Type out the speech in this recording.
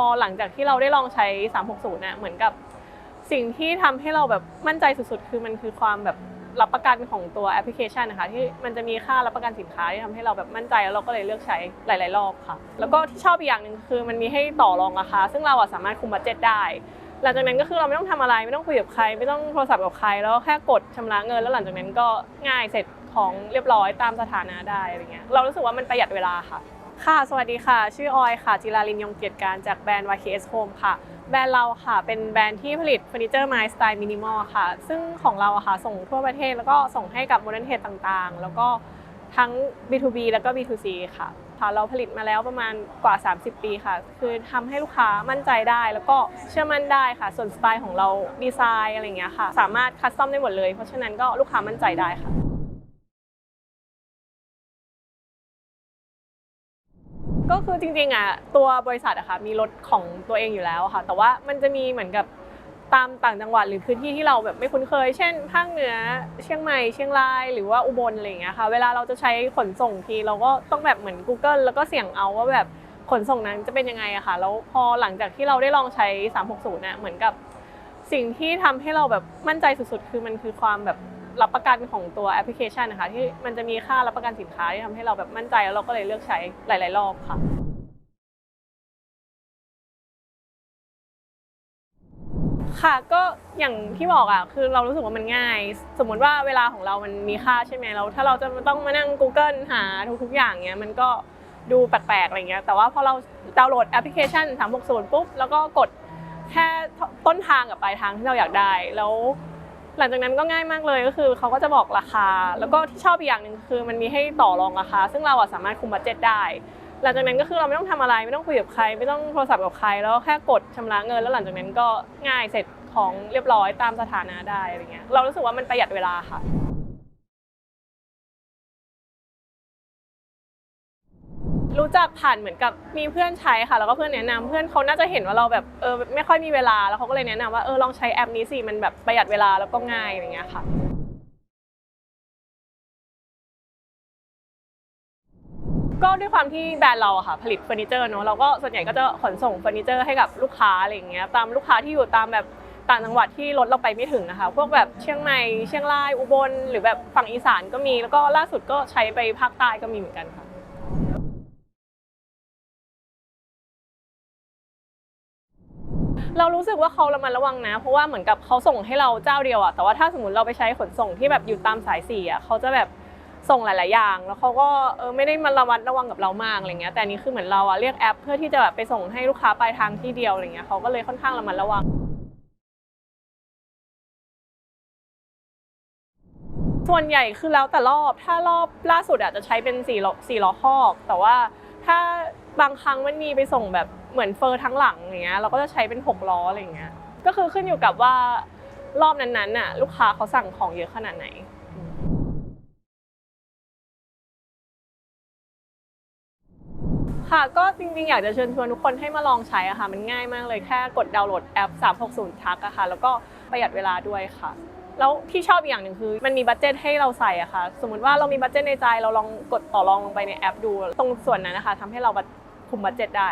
อหลังจากที่เราได้ลองใช้ 360เนี่ยเหมือนกับสิ่งที่ทำให้เราแบบมั่นใจสุดๆ คือมันคือความแบบรับประกันของตัวแอปพลิเคชันนะคะที่มันจะมีค่ารับประกันสินค้าที่ทำให้เราแบบมั่นใจแล้วเราก็เลยเลือกใช้หลาย ๆ รอบค่ะ แล้วก็ที่ชอบอีกอย่างหนึ่งคือมันมีให้ต่อรองราคาซึ่งเราอะสามารถคุมบัตเจ็ตได้ หลังจากนั้นก็คือเราไม่ต้องทำอะไรไม่ต้องคุยกับใคร ไม่ต้องโทรศัพท์กับใคร แล้วแค่กดชำระเงิน แล้วหลังจากนั้นก็ง่ายเสร็จของเรียบร้อยตามสถานะได้อะไรเงี้ยเรารู้สึกว่ามันประหยัดเวลาค่ะ ค่ะ สวัสดีค่ะ ชื่อออยค่ะ จิราลินยงเกียรติการจากแบรนด์ YKS Home ค่ะ แบรนด์เราค่ะ เป็นแบรนด์ที่ผลิตเฟอร์นิเจอร์ไม้สไตล์มินิมอลค่ะ ซึ่งของเราค่ะ ส่งทั่วประเทศแล้วก็ส่งให้กับโมเดิร์นเทดต่างๆ แล้วก็ทั้ง B2B แล้วก็ B2C ค่ะค่ะเราผลิตมาแล้วประมาณกว่า 30 ปีค่ะ คือทำให้ลูกค้ามั่นใจได้ แล้วก็เชื่อมั่นได้ค่ะ ส่วนสไตล์ของเราดีไซน์อะไรอย่างเงี้ยค่ะ สามารถคัสตอมได้หมดเลย เพราะฉะนั้นก็ลูกค้ามั่นใจได้ค่ะ ก็คือจริงๆอะตัวบริษัทอะค่ะมีรถของตัวเองอยู่แล้วค่ะ แต่ว่ามันจะมีเหมือนกับตามต่างจังหวัดหรือพื้นที่ที่เราแบบไม่คุ้นเคย เช่นภาคเหนือเชียงใหม่เชียงรายหรือว่าอุบลอะไรอย่างเงี้ยค่ะ เวลาเราจะใช้ขนส่งทีเราก็ต้องแบบเหมือน Google แล้วก็เสี่ยงเอาว่าแบบขนส่งนั้นจะเป็นยังไงอะค่ะแล้วพอหลังจากที่เราได้ลองใช้ 360เนี่ยเหมือนกับสิ่งที่ทำให้เราแบบมั่นใจสุดๆ คือมันคือความแบบ รับประกันของตัวแอปพลิเคชันนะคะ ที่มันจะมีค่ารับประกันสินค้าที่ทำให้เราแบบมั่นใจแล้วเราก็เลยเลือกใช้หลาย ๆ รอบค่ะ ค่ะก็อย่างที่บอกอะคือเรารู้สึกว่ามันง่าย สมมุติว่าเวลาของเรามันมีค่าใช่ไหมเราถ้าเราจะต้องมานั่ง Google หาทุก ๆ อย่างเงี้ยมันก็ดูแปลก ๆ อะไรเงี้ยแต่ว่าพอเราดาวน์โหลดแอปพลิเคชัน 360 ปุ๊บ แล้วก็กดแค่ต้นทางกับปลายทางที่เราอยากได้แล้ว หลังจากนั้นก็ง่ายมากเลยก็คือเขาก็จะบอกราคา แล้วก็ที่ชอบอีกอย่างหนึ่งคือมันมีให้ต่อรองราคา ซึ่งเราอะสามารถคุมบัตเจ็ตได้ หลังจากนั้นก็คือเราไม่ต้องทำอะไรไม่ต้องคุยกับใคร ไม่ต้องโทรศัพท์กับใคร แล้วแค่กดชำระเงิน แล้วหลังจากนั้นก็ง่ายเสร็จของเรียบร้อยตามสถานะได้อะไรเงี้ยเรารู้สึกว่ามันประหยัดเวลาค่ะ รู้จักผ่านเหมือนกับมีเพื่อนใช้ค่ะ แล้วก็เพื่อนแนะนำเพื่อนเขาน่าจะเห็นว่าเราแบบเออไม่ค่อยมีเวลาแล้วเขาก็เลยแนะนำว่าเออลองใช้แอปนี้สิมันแบบประหยัดเวลาแล้วก็ง่ายอะไรเงี้ยค่ะก็ด้วยความที่แบรนด์เราอะค่ะ ผลิตเฟอร์นิเจอร์เนอะเราก็ส่วนใหญ่ก็จะขนส่งเฟอร์นิเจอร์ให้กับลูกค้าอะไรอย่างเงี้ยตามลูกค้าที่อยู่ตามแบบต่างจังหวัดที่รถเราไปไม่ถึงนะคะ พวกแบบเชียงใหม่เชียงรายอุบล หรือแบบฝั่งอีสานก็มีแล้วก็ล่าสุดก็ใช้ไปภาคใต้ก็มีเหมือนกันค่ะ เรารู้สึกว่าเขาระมัดระวังนะ เพราะว่าเหมือนกับเขาส่งให้เราเจ้าเดียวอะแต่ว่าถ้าสมมติเราไปใช้ขนส่งที่แบบอยู่ตามสายสี่อะเขาจะแบบส่งหลาย ๆ อย่าง แล้วเขาก็เออไม่ได้มาระมัดระวังกับเรามากอะไรเงี้ยแต่นนี้คือเหมือนเราอะเรียกแอป เพื่อที่จะแบบไปส่งให้ลูกค้าปลายทางที่เดียวอะไรเงี้ยเขาก็เลยค่อนข้างระมัดระวังส่วนใหญ่คือแล้วแต่รอบ ถ้ารอบล่าสุดอาจจะใช้เป็นสี่ล้อสี่ล้อคอก แต่ว่า ถ้าบางครั้งมันมีไปส่งแบบเหมือนเฟอร์ทั้งหลังอย่างเงี้ยเราก็จะใช้เป็นหกล้ออะไรเงี้ยก็คือขึ้นอยู่กับว่ารอบนั้นๆน่ะลูกค้าเขาสั่งของเยอะขนาดไหนค่ะก็จริงๆ อยากจะเชิญชวนทุกคนให้มาลองใช้อะค่ะ มันง่ายมากเลยแค่กดดาวน์โหลดแอป 360 ทักอะค่ะ แล้วก็ประหยัดเวลาด้วยค่ะ แล้วที่ชอบอีกอย่างหนึ่งคือ มันมีบัตเจตให้เราใส่อะค่ะ สมมติว่าเรามีบัตเจตในใจเราลองกดต่อรองลงไปในแอปดู ตรงส่วนนั้นนะคะทำให้เราคุมบัตเจตได้